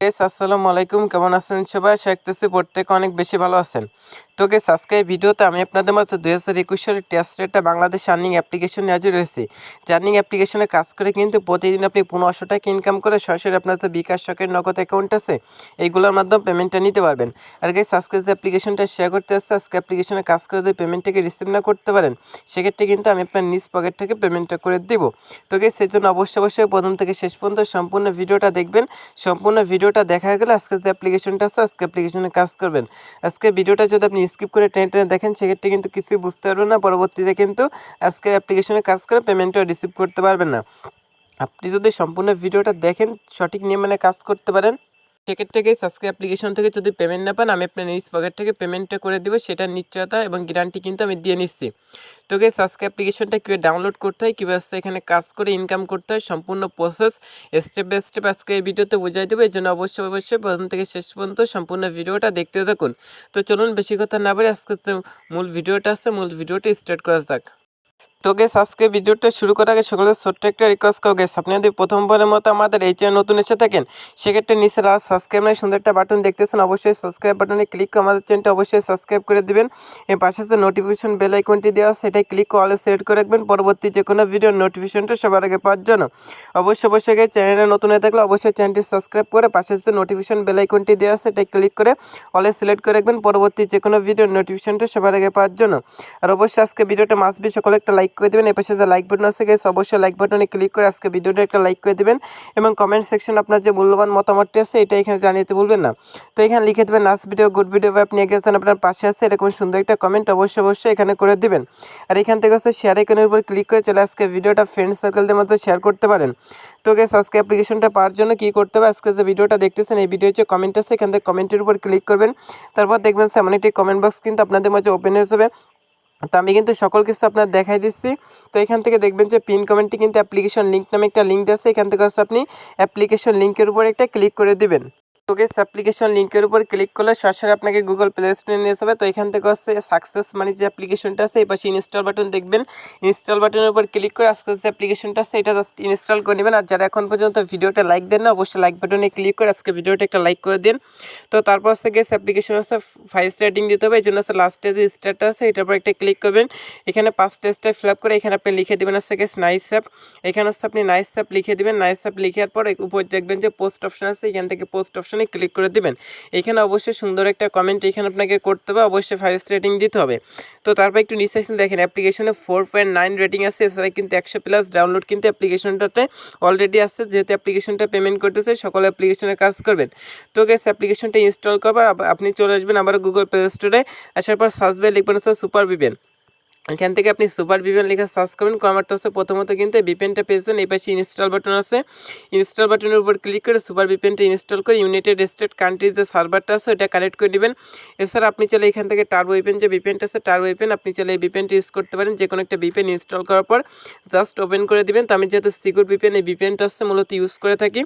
আসসালামু আলাইকুম। কেমন আছেন সবাই? শেখতেছি প্রত্যেকে অনেক বেশি ভালো আছেন। তো গেস আজকে এই ভিডিওতে আমি আপনাদের মাঝে দুই হাজার একুশ সালের টেস্ট রেটটা বাংলাদেশ আর্নিং অ্যাপ্লিকেশন হাজির রয়েছে জার্নিং অ্যাপ্লিকেশনে কাজ করে কিন্তু প্রতিদিন আপনি পনেরোশো টাকা ইনকাম করে সরাসরি আপনার যে বিকাশ শখের নগদ অ্যাকাউন্ট আছে, এইগুলোর মাধ্যমে পেমেন্টটা নিতে পারবেন। আর গেস আজকে যে অ্যাপ্লিকেশনটা শেয়ার করতে আসছে, আজকে অ্যাপ্লিকেশনে কাজ করে যদি পেমেন্টটাকে রিসিভ না করতে পারেন, সেক্ষেত্রে কিন্তু আমি আপনার নিজ পকেট থেকে পেমেন্টটা করে দিব। তো গেস সেই জন্য অবশ্যই অবশ্যই প্রথম থেকে শেষ পর্যন্ত সম্পূর্ণ ভিডিওটা দেখবেন। সম্পূর্ণ ভিডিওটা দেখা গেলে আজকে যে অ্যাপ্লিকেশনটা আছে, আজকে অ্যাপ্লিকেশনে কাজ করবেন। আজকে ভিডিওটা যদি আপনি স্কিপ করে টেনে টেনে দেখেন, সেক্ষেত্রে কিন্তু কিছুই বুঝতে পারবে না। পরবর্তীতে কিন্তু আজকের অ্যাপ্লিকেশনে কাজ করে পেমেন্টটা রিসিভ করতে পারবেন না। আপনি যদি সম্পূর্ণ ভিডিওটা দেখেন, সঠিক নিয়ম মানে কাজ করতে পারেন। সেক্ষেত্রে গেস আজকে অ্যাপ্লিকেশন থেকে যদি পেমেন্ট না পান, আমি আপনার নিজ পকেট থেকে পেমেন্টটা করে দেবো। সেটার নিশ্চয়তা এবং গ্যারান্টি কিন্তু আমি দিয়ে নিচ্ছি। তো গেস অ্যাপ্লিকেশনটা কীভাবে ডাউনলোড করতে হয়, কীভাবে এখানে কাজ করে ইনকাম করতে হয়, সম্পূর্ণ প্রসেস স্টেপ বাই স্টেপ আজকে এই ভিডিওতে বোঝাই দেবো। এই জন্য অবশ্যই অবশ্যই প্রথম থেকে শেষ পর্যন্ত সম্পূর্ণ ভিডিওটা দেখতে থাকুন। তো চলুন, বেশি কথা না বলে আজকে মূল ভিডিওটা আছে। মূল ভিডিওটা স্টার্ট করা যাক। তো গেস আজকে ভিডিওটা শুরু করার আগে সকলের ছোট্ট একটা রিকোয়েস্ট করো গেস আপনি যদি প্রথমবারের মতো আমাদের এই চ্যানেল নতুন এসে থাকেন, সেক্ষেত্রে নিচে লাস্ট সাবস্ক্রাইব নয় সুন্দর একটা বাটন দেখতেছেন, অবশ্যই সাবস্ক্রাইব বাটনে ক্লিক করে আমাদের চ্যানেলটা অবশ্যই সাবস্ক্রাইব করে দিবেন। এর পাশে যে নোটিফিকেশন বেল আইকনটি দেওয়া সেটাই ক্লিক করে সিলেক্ট করে রাখবেন। পরবর্তী যে কোনো ভিডিওর নোটিফিকেশনটা সবার আগে পাওয়ার জন্য। অবশ্যই অবশ্যই চ্যানেলে নতুন হয়ে থাকলে অবশ্যই চ্যানেলটি সাবস্ক্রাইব করে পাশে যে নোটিফিকেশন বেল আইকনটি দেওয়া সেটাই ক্লিক করে অলে সিলেক্ট করে রাখবেন। পরবর্তী যে কোনো ভিডিওর নোটিফিকেশনটা সবার আগে পাওয়ার জন্য। আর অবশ্যই আজকে ভিডিওটা মাসবি সকলে একটা লাইক করে দেবেন এ পাশে যে লাইক বাটন আছে গেছে অবশ্যই লাইক বাটনে ক্লিক করে আজকে ভিডিওটা একটা লাইক করে দেবেন এবং কমেন্ট সেকশন আপনার যে মূল্যবান মতামতটি আছে, এটা এখানে জানিয়ে ভুলবেন না। তো এখানে লিখে দেবেন নাচ ভিডিও গুড ভিডিও বা আপনি গেছেন আপনার পাশে আছে। এরকম সুন্দর একটা কমেন্ট অবশ্যই অবশ্যই এখানে করে দিবেন। আর এখান থেকে হচ্ছে শেয়ার আইকনের উপর ক্লিক করে চলে আজকে ভিডিওটা ফ্রেন্ড সার্কেলদের মধ্যে শেয়ার করতে পারেন। তো গেস আজকে অ্যাপ্লিকেশনটা পাওয়ার জন্য কী করতে হবে? আজকে যে ভিডিওটা দেখতেছেন, এই ভিডিও হচ্ছে কমেন্ট আছে, এখান থেকে কমেন্টের উপর ক্লিক করবেন। তারপর দেখবেন সেমন একটি কমেন্ট বক্স কিন্তু আপনাদের মাঝে ওপেন হয়ে যাবে। তো আমি কিন্তু সকল কিছু আপনার দেখাই দিচ্ছি। তো এখান থেকে দেখবেন যে পিন কমেন্টটি কিন্তু অ্যাপ্লিকেশন লিঙ্ক নামে একটা লিঙ্ক দিয়েছে এখান থেকে হচ্ছে আপনি অ্যাপ্লিকেশন লিঙ্কের উপর একটা ক্লিক করে দিবেন। গেস অ্যাপ্লিকেশন লিঙ্কের উপর ক্লিক করলে সরাসরি আপনাকে গুগল প্লে স্টোরে নিয়ে যাবে। তো এখান থেকে হচ্ছে সাকসেস মানে যে অ্যাপ্লিকেশনটা আছে, এই পাশে ইনস্টল বাটন দেখবেন। ইনস্টল বাটনের উপর ক্লিক করে আজকে যে অ্যাপ্লিকেশনটা আছে, এটা জাস্ট ইনস্টল করে নেবেন। আর যারা এখন পর্যন্ত ভিডিওটা লাইক দেন না, অবশ্যই লাইক বাটনে ক্লিক করে আজকে ভিডিওটা একটা লাইক করে দিন। তো তারপর হচ্ছে গেস অ্যাপ্লিকেশন হচ্ছে ফাইভ স্টার্টিং দিতে হবে। এই জন্য হচ্ছে লাস্টে যে স্টারটা আছে, এটার উপর একটা ক্লিক করবেন। এখানে পাঁচ টেস্টটা ফিল আপ করে এখানে আপনি লিখে দেবেন হচ্ছে গেস নাইস অ্যাপ এখানে হচ্ছে আপনি নাইস অ্যাপ লিখে দেবেন। নাইস অ্যাপ লিখার পর উপর দেখবেন যে পোস্ট অপশন আছে, এখান থেকে পোস্ট অপশনে ক্লিক করে দিবেন। এখানে অবশ্যই সুন্দর একটা কমেন্ট এখানে আপনাকে করতে হবে, অবশ্যই ফাইভ স্টার রেটিং দিতে হবে। তো তারপর একটু নিচে দেখেন অ্যাপ্লিকেশনে ফোর পয়েন্ট নাইন রেটিং আছে, এছাড়া কিন্তু একশো প্লাস ডাউনলোড কিন্তু অ্যাপ্লিকেশনটাতে অলরেডি আসছে যেহেতু অ্যাপ্লিকেশনটা পেমেন্ট করতেছে, সকল অ্যাপ্লিকেশনে কাজ করবেন। তো গেস অ্যাপ্লিকেশনটা ইনস্টল করবার আপনি চলে আসবেন আবার গুগল প্লে স্টোরে আসার পর সার্চ বাই লিখবেন সুপার বিবেন এখান থেকে আপনি সুপার ভিপিএন লেখা সার্চ করবেন। কমারটা হচ্ছে প্রথমত কিন্তু ভিপিএনটা পেয়েছেন এই পাশে ইনস্টল বাটন আছে। ইনস্টল বাটনের উপর ক্লিক করে সুপার ভিপিএনটা ইনস্টল করে ইউনাইটেড স্টেট কান্ট্রির যে সার্ভারটা আছে ওটা কানেক্ট করে নেবেন এছাড়া আপনি চলে এখান থেকে টার ওয়েপেন যে ভিপিএনটা আছে টার ওয়েপেন আপনি চলে এই ভিপিএনটা ইউজ করতে পারেন। যে কোনো একটা ভিপিএন ইনস্টল করার পর জাস্ট ওপেন করে দিবেন। তো আমি যেহেতু সিকিউর ভিপিএন এই ভিপিএনটা হচ্ছে মূলত ইউজ করে থাকি।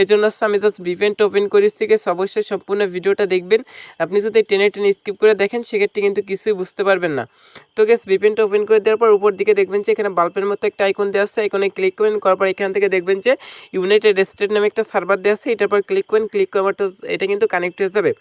এই জন্য হচ্ছে আমি জাস্ট ভিপিএনটা ওপেন করেছি গেছে অবশ্যই সম্পূর্ণ ভিডিওটা দেখবেন। আপনি যদি টেনে টেনে স্কিপ করে দেখেন, সেক্ষেত্রে কিন্তু কিছুই বুঝতে পারবেন না। তো গেস ভিপিএনটা ওপেন করে দেওয়ার পর উপর দিকে দেখবেন যে এখানে বাল্বের মতো একটা আইকন দেওয়া আছে। আইকনে ক্লিক করবেন, করার পর এখান থেকে দেখবেন যে ইউনাইটেড স্টেট নামে একটা সার্ভার দেওয়া আছে। এটার পর ক্লিক করবেন ক্লিক করার পর এটা কিন্তু কানেক্ট হয়ে যাবে।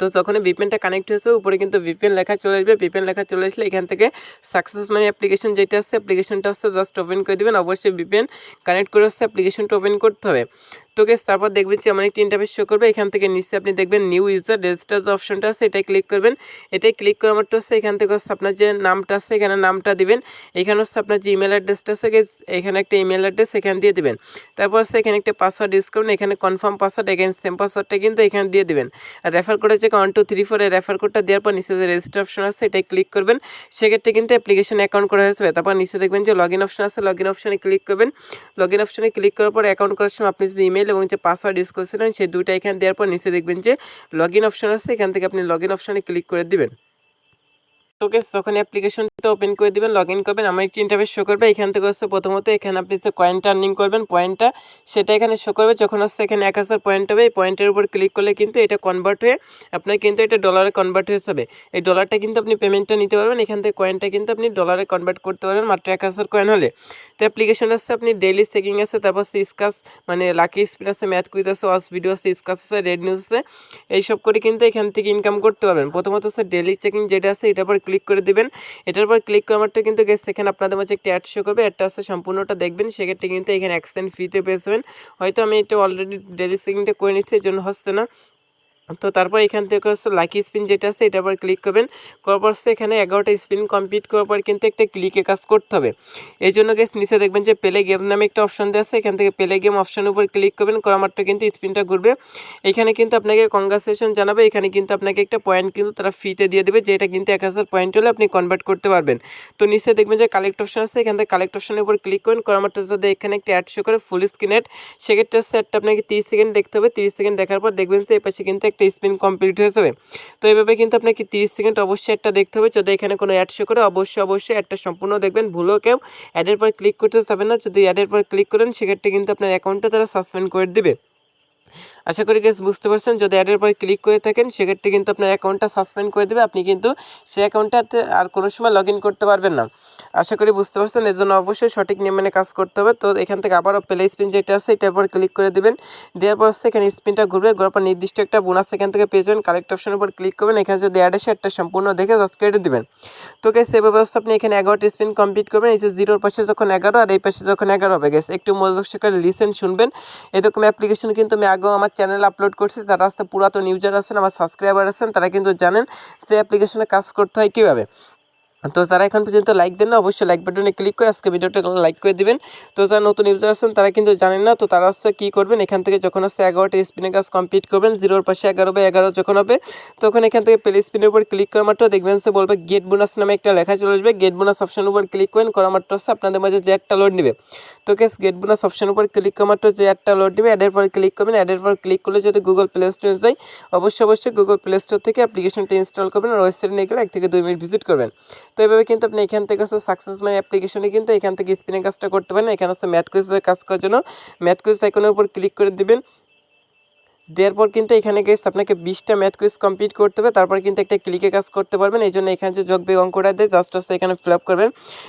তো যখন ভিপিএনটা কানেক্ট হয়েছে উপরে কিন্তু ভিপিএন লেখা চলে আসবে। ভিপিএন লেখা চলে আসলে এখান থেকে সাকসেস মানে অ্যাপ্লিকেশন যেটা আছে অ্যাপ্লিকেশনটা হচ্ছে জাস্ট ওপেন করে দেবেন। অবশ্যই ভিপিএন কানেক্ট করে হচ্ছে অ্যাপ্লিকেশনটা ওপেন করতে হবে। তো গেস তারপর দেখবেন যে এমন একটি ইন্টারফেস শো করবে, এখান থেকে নিচে আপনি দেখবেন নিউ ইউজার রেজিস্টার অপশনটা আছে এটাই ক্লিক করবেন। এটাই ক্লিক করার মাত্র হচ্ছে এখান থেকে হচ্ছে আপনার যে নামটা আছে, এখানে নামটা দিবেন। এখানে হচ্ছে আপনার যে ইমেল অ্যাড্রেসটা আছে এখানে একটা ইমেল অ্যাড্রেস এখানে দিয়ে দিবেন। তারপর হচ্ছে এখানে একটা পাসওয়ার্ড ইউজ করবেন এখানে কনফার্ম পাসওয়ার্ড এখানে সেম পাসওয়ার্ডটা কিন্তু এখানে দিয়ে দিবেন। আর রেফার কোড হচ্ছে one two three four refer কোডটা দেওয়ার পর নিচে যে রেজিস্টার অপশন আছে এটাই ক্লিক করবেন। সেক্ষেত্রে কিন্তু অ্যাপ্লিকেশন অ্যাকাউন্ট করা হয়েছে তারপর নিচে দেখবেন যে লগ ইন অপশন আছে লগ ইন অপশনে ক্লিক করবেন। লগ ইন অপশনে ক্লিক করার পর অ্যাকাউন্ট করার সময় আপনি যদি ইমেল এবং যে পাসওয়ার্ড ইউজ করছিলেন, সেই দুইটা এখানে দেওয়ার পর নিচে দেখবেন যে লগ ইন অপশন আছে। এখান থেকে আপনি লগ ইন অপশনে ক্লিক করে দিবেন। তো গেস যখন অ্যাপ্লিকেশন অ্যাপটা ওপেন করে দিবেন লগ ইন করবেন, আমার একটি ইন্টারভিউ শো করবে। এখান থেকে হচ্ছে প্রথমত এখানে আপনি যে কয়েনটা আর্নিং করবেন পয়েন্টটা সেটা এখানে শো করবে। যখন হচ্ছে এখানে এক হাজার পয়েন্ট হবে, এই পয়েন্টের উপর ক্লিক করলে কিন্তু এটা কনভার্ট হয়ে, আপনার কিন্তু এটা ডলারে কনভার্ট হয়ে যাবে। এই ডলারটা কিন্তু আপনি পেমেন্টটা নিতে পারবেন। এখান থেকে কয়েনটা কিন্তু আপনি ডলারে কনভার্ট করতে পারবেন, মাত্র এক হাজার কয়েন হলে। তো অ্যাপ্লিকেশন আছে, আপনি ডেইলি চেকিং আছে, তারপর সিসকাস মানে লাকি স্পিন আছে ম্যাথ কুইজ আছে ওয়াস ভিডিও আছে স্কাস আছে রেড নিউজ আছে। এইসব করে কিন্তু এখান থেকে ইনকাম করতে পারবেন। প্রথমত হচ্ছে ডেইলি চেকিং যেটা আছে, এটার পর ক্লিক করে দিবেন। এটার পর ক্লিক করার মাত্র কিন্তু সেখানে আপনাদের মাঝে একটি অ্যাড শো করবে। অ্যাডটা আছে সম্পূর্ণটা দেখবেন। সেক্ষেত্রে কিন্তু এখানে এক্সটেন্ড ফ্রিতে পেয়ে যাবেন হয়তো আমি এটা অলরেডি ডেলি চেকিংটা করে নিচ্ছি এই জন্য হচ্ছে না। তো তারপর এখান থেকে হচ্ছে লাকি স্পিন যেটা আছে, এটা আবার ক্লিক করবেন। করার পর এখানে এগারোটা স্পিন কমপ্লিট করার পর কিন্তু একটা ক্লিকে কাজ করতে হবে। এই জন্য গেস নিচে দেখবেন যে পেলে গেম নামে একটা অপশন দেওয়া আছে, এখান থেকে পেলে গেম অপশানের উপর ক্লিক করবেন করা মাত্র কিন্তু স্পিনটা ঘুরবে। এখানে কিন্তু আপনাকে কংগ্রাচুলেশন জানাবে, এখানে কিন্তু আপনাকে একটা পয়েন্ট কিন্তু তারা ফ্রিতে দিয়ে দেবে, যেটা কিন্তু এক হাজার পয়েন্ট হলে আপনি কনভার্ট করতে পারবেন। তো নিচে দেখবেন যে কালেক্ট অপশন আছে, এখান থেকে কালেক্ট অপশনের উপর ক্লিক করেন করা মাত্র যদি এখানে একটা অ্যাড শো করে ফুল স্ক্রিন অ্যাড সেক্ষেত্রে হচ্ছে অ্যাডটা আপনাকে তিরিশ সেকেন্ড দেখতে হবে। তিরিশ সেকেন্ড দেখার পর দেখবেন যে এই পাশে কিন্তু একটা স্পিন কমপ্লিট হয়ে যাবে। তো এইভাবে কিন্তু আপনাকে তিরিশ সেকেন্ড অবশ্যই একটা দেখতে হবে। যদি এখানে কোনো অ্যাড শো করে, অবশ্যই অবশ্যই একটা সম্পূর্ণ দেখবেন। ভুলেও কেউ অ্যাডের পর ক্লিক করতে যাবেন না। যদি অ্যাডের পর ক্লিক করেন, সেক্ষেত্রে কিন্তু আপনার অ্যাকাউন্টটা তারা সাসপেন্ড করে দেবে। আশা করি গেস বুঝতে পারছেন। যদি অ্যাডের পর ক্লিক করে থাকেন, সেক্ষেত্রে কিন্তু আপনার অ্যাকাউন্টটা সাসপেন্ড করে দেবে। আপনি কিন্তু সেই অ্যাকাউন্টটাতে আর কোনো সময় লগ করতে পারবেন না। আশা করি বুঝতে পারছেন, এর জন্য অবশ্যই সঠিক নিয়ম কাজ করতে হবে। তো এখান থেকে আবারও প্লে স্পিন যেটা আছে, এটার পর ক্লিক করে দেবেন। দেওয়ার পর হচ্ছে এখানে স্পিনটা ঘুরবে, ঘুরার পর নির্দিষ্ট একটা বোনাস এখান থেকে পেয়ে যাবেন। কালেক্ট অপশনের উপর ক্লিক করবেন, এখানে যদি অ্যাড আসে একটা সম্পূর্ণ দেখে জাস্ট কেটে দেবেন। তো গেস এই ব্যবস্থা আপনি এখানে এগারোটা স্পিন কমপ্লিট করবেন। এই যে জিরোর পাশে যখন এগারো, আর এই পাশে যখন এগারো হবে গেছে একটু মনোযোগ সহকারে লিসেন শুনবেন। এরকম অ্যাপ্লিকেশন কিন্তু আমি আগেও আমার চ্যানেল আপলোড করছি। যারা আছে, পুরাতন ইউজার আছেন, আমার সাবস্ক্রাইবার আছেন, তারা কিন্তু জানেন যে অ্যাপ্লিকেশনে কাজ করতে হয় কীভাবে। তো যারা এখন পর্যন্ত লাইক দেন না, অবশ্যই লাইক বাটনে ক্লিক করে আজকে ভিডিওটা লাইক করে দিবেন। তো যারা নতুন ইউজার আছেন, তারা কিন্তু জানেন না, তো তারা হচ্ছে কী করবেন, এখান থেকে যখন হচ্ছে এগারোটা স্পিনের কাজ কমপ্লিট করবেন জিরোর পাশে এগারো বা এগারো যখন হবে, তখন এখান থেকে প্লে স্পিনের উপর ক্লিক করা মাত্র দেখবেন সে বলবে গেট বোনাস নামে একটা লেখা চলে আসবে। গেট বোনাস অপশনের উপর ক্লিক করেন করা মাত্র হচ্ছে আপনাদের মাঝে যে একটা লোড নেবে। তো কেস গেট বোনাস অপশনের উপর ক্লিক করা মাত্র যে একটা লোড নেবে অ্যাডের পর ক্লিক করবেন অ্যাডের পর ক্লিক করলে যদি গুগল প্লে স্টোরে যাই, অবশ্যই অবশ্যই গুগল প্লে স্টোর থেকে অ্যাপ্লিকেশনটা ইনস্টল করবেন আর ওয়েবসাইটে নিয়ে গেলে এক থেকে দুই মিনিট ভিজিট করবেন। তো এভাবে কিন্তু আপনি এখান থেকে হচ্ছে সাকসেস মানে অ্যাপ্লিকেশনে কিন্তু এখান থেকে স্পিনের কাজটা করতে পারেন। এখানে হচ্ছে ম্যাথ কুইজের কাজ করার জন্য ম্যাথ কুইজ আইকনের উপর ক্লিক করে দিবেন। দেওয়ার পর কিন্তু এখানে গেছে আপনাকে বিশটা ম্যাথ কুইজ কমপ্লিট করতে হবে। তারপর কিন্তু একটা ক্লিকে কাজ করতে পারবেন। এই জন্য এখানে যে যোগ বেগ অঙ্কটা দেয় জাস্ট হচ্ছে এখানে ফিল আপ করবেন।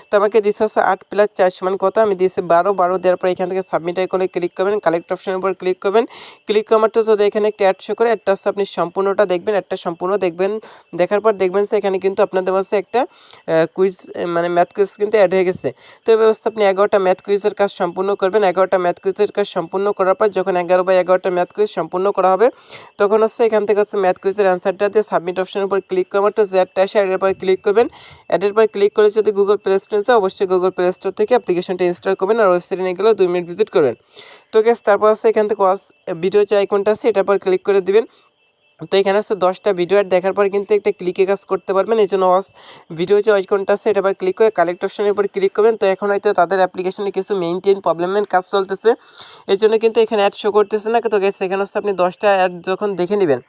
তো আমাকে দিচ্ছে হচ্ছে আট প্লাস চার সমান কত? আমি দিয়েছি বারো। বারো দেওয়ার পর এখান থেকে সাবমিট আইকনে ক্লিক করবেন। কালেক্ট অপশনের উপর ক্লিক করবেন। ক্লিক করার মাত্র যদি এখানে একটা অ্যাড শো করে একটা হচ্ছে আপনি সম্পূর্ণটা দেখবেন একটা সম্পূর্ণ দেখবেন। দেখার পর দেখবেন সে এখানে কিন্তু আপনাদের মাঝে একটা কুইজ মানে ম্যাথ কুইজ কিন্তু অ্যাড হয়ে গেছে। তো এই ব্যবস্থা আপনি এগারোটা ম্যাথ কুইজের কাজ সম্পূর্ণ করবেন। এগারোটা ম্যাথ কুইজের কাজ সম্পূর্ণ করার পর যখন এগারো বা এগারোটা ম্যাথ কুইজ সম্পূর্ণ করা হবে। তখন হচ্ছে এখান থেকে হচ্ছে ম্যাথ কুইজের অ্যান্সারটা দিয়ে সাবমিট অপশনের উপর ক্লিক করার মাত্র জ্যাডটা একটা আসে অ্যাডের পর ক্লিক করবেন। অ্যাডের পর ক্লিক করে যদি গুগল প্লে স্টোর আছে অবশ্যই গুগল প্লে স্টোর থেকে অ্যাপ্লিকেশনটা ইনস্টল করবেন আর ওয়েবসাইটে নিয়ে গেলে দুই মিনিট ভিজিট করবেন। তো গ্যাস তারপর হচ্ছে এখান থেকে ভিডিও যে আইকনটা আছে, এটার পর ক্লিক করে দিবেন। তো এখানে হচ্ছে দশটা ভিডিও অ্যাড দেখার পর কিন্তু একটা ক্লিকে কাজ করতে পারবেন। এই জন্য ওয়াস ভিডিও যে আইকনটা আছে, এটা ক্লিক করে কালেক্ট অপশনের উপর ক্লিক করবেন। তো এখন হয়তো তাদের অ্যাপ্লিকেশনে কিছু মেইনটেন প্রবলেমের কাজ চলতেছে। এই জন্য কিন্তু এখানে অ্যাড শো করতেছে না। তো গেছে এখানে হচ্ছে আপনি দশটা অ্যাড যখন দেখে নেবেন,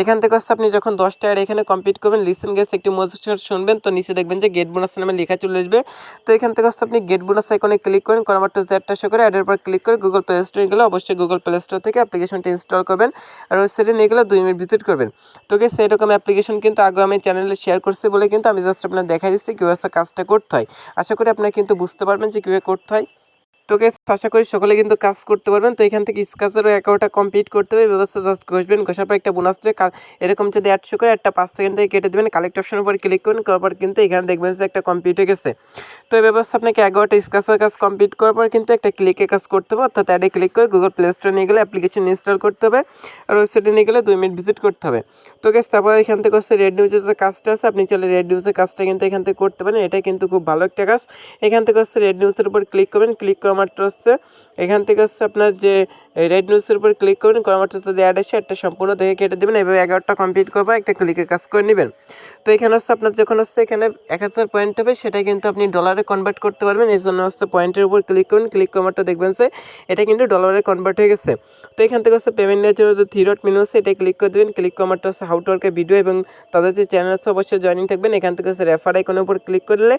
এখান থেকে হচ্ছে আপনি যখন দশটা অ্যাড এখানে কমপ্লিট করবেন লিসেন গেস একটি মজুর শুনবেন। তো নিচে দেখবেন যে গেট বোনাস নামে লেখা চলে আসবে। তো এখান থেকে হচ্ছে আপনি গেট বোনাস আইকনে ক্লিক করেন। যে অ্যাডটা শো করে অ্যাডের পর ক্লিক করে গুগল প্লে স্টোরে গেলে অবশ্যই গুগল প্লে স্টোর থেকে অ্যাপ্লিকেশনটা ইনস্টল করবেন। আর ওয়েবসাইটে নিয়ে গেলে দুই মিনিট ভিজিট করবেন। তো গেছে এরকম অ্যাপ্লিকেশন কিন্তু আগে আমি চ্যানেলে শেয়ার করছি বলে কিন্তু আমি জাস্ট আপনার দেখাই দিচ্ছি, কীভাবে কাজটা করতে হয়। আশা করি আপনারা কিন্তু বুঝতে পারবেন যে কীভাবে করতে হয়। তো গেস আশা করি সকলে কিন্তু কাজ করতে পারবেন। তো এখান থেকে স্কাচেরও অ্যাকাউন্টটা কমপ্লিট করতে হবে। ব্যবস্থা জাস্ট ঘষবেন ঘষার পর একটা বোনাস দেবে। এরকম যদি একশো করে একটা পাঁচ সেকেন্ড থেকে কেটে দেবেন। কালেক্ট অপশনের উপর ক্লিক করবেন করার পর কিন্তু এখানে দেখবেন যে একটা কমপ্লিট হয়ে গেছে। তো এই ব্যবস্থা আপনাকে এগারোটা স্কাচের কাজ কমপ্লিট করার পর কিন্তু একটা ক্লিকে কাজ করতে হবে। অর্থাৎ অ্যাডে ক্লিক করে গুগল প্লে স্টোরে নিয়ে গেলে অ্যাপ্লিকেশন ইনস্টল করতে হবে। আর ওয়েবসাইটে নিয়ে গেলে দুই মিনিট ভিজিট করতে হবে। তো গেস তারপর এখান থেকে হচ্ছে রেড নিউজের যে কাজটা আছে, আপনি চলে রেড নিউজের কাজটা কিন্তু এখান থেকে করতে পারেন। এটা কিন্তু খুব ভালো একটা কাজ। এখান থেকে হচ্ছে রেড নিউজের উপর ক্লিক করবেন। ক্লিক করা মাত্র হচ্ছে। এখান থেকে হচ্ছে আপনার যে এই রেড নিউজের উপর ক্লিক করুন করার মাত্র যদি অ্যাড আসে একটা সম্পূর্ণ দেখে কেটে দেবেন, এভাবে এগারোটা কমপ্লিট করবার একটা ক্লিকে কাজ করে নেবেন। তো এখানে হচ্ছে আপনার যখন হচ্ছে এখানে এক হাজার পয়েন্ট হবে, সেটা কিন্তু আপনি ডলারে কনভার্ট করতে পারবেন। এই জন্য হচ্ছে পয়েন্টের উপর ক্লিক করুন ক্লিক করারটা দেখবেন যে এটা কিন্তু ডলারে কনভার্ট হয়ে গেছে। তো এখান থেকে হচ্ছে পেমেন্ট নেওয়ার জন্য যে থ্রি ডট মেনু আছে, এটা ক্লিক করে দেবেন। ক্লিক করারটা হচ্ছে হাউ টু ওয়ার্কের ভিডিও এবং তাদের যে চ্যানেল আছে, অবশ্যই জয়েনিং থাকবেন। এখান থেকে হচ্ছে রেফার আইকনের উপর ক্লিক করলে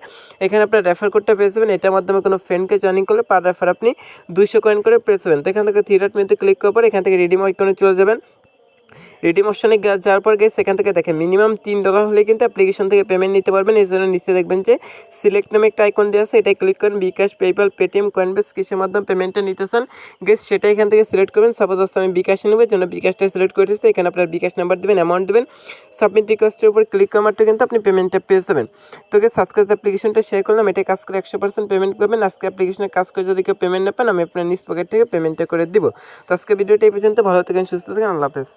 এখানে আপনার রেফার কোডটা পেয়ে যাবেন। এটার মাধ্যমে কোনো ফ্রেন্ডকে জয়েনিং করলে পার রেফার আপনি দুইশো কয়েন করে পেয়ে যাবেন। তো এখান থেকে থ্রি ডট মেনুতে ক্লিক করার পর এখান থেকে রেডিম আইকনে চলে যাবেন। রিডিম অপশনে যাওয়ার পর গিয়ে সেখান থেকে দেখেন মিনিমাম তিন ডলার হলে কিন্তু অ্যাপ্লিকেশন থেকে পেমেন্ট নিতে পারবেন। এই জন্য নিচে দেখবেন যে সিলেক্ট নামে একটা আইকন দেওয়া আছে এটাই ক্লিক করেন, বিকাশ পেপাল পেটিএম কয়েনবেস কিসের মাধ্যমে পেমেন্টটা নিতে চান। গেস সেটা এখান থেকে সিলেক্ট করবেন। সাপোজ হচ্ছে আমি বিকাশে নেব জন্য বিকাশটা সিলেক্ট করেছি এখানে আপনার বিকাশ নাম্বার দেবেন অ্যামাউন্ট দেবেন। সাবমিট রিকোয়েস্টের উপর ক্লিক করার মাত্র কিন্তু আপনি পেমেন্টটা পেয়ে যাবেন। তো গেস আজকে অ্যাপ্লিকেশনটা শেয়ার করলাম এটা কাজ করে একশো পার্সেন্ট পেমেন্ট করবেন। আজকে অ্যাপ্লিকেশনে কাজ করে যদি কেউ পেমেন্ট না পান, আমি আপনার নিজ পকেট থেকে পেমেন্টটা করে দিব। তো আজকে ভিডিওটা এই পর্যন্ত, ভালো থাকেন, সুস্থ থাকেন, আল্লাহ হাফেজ।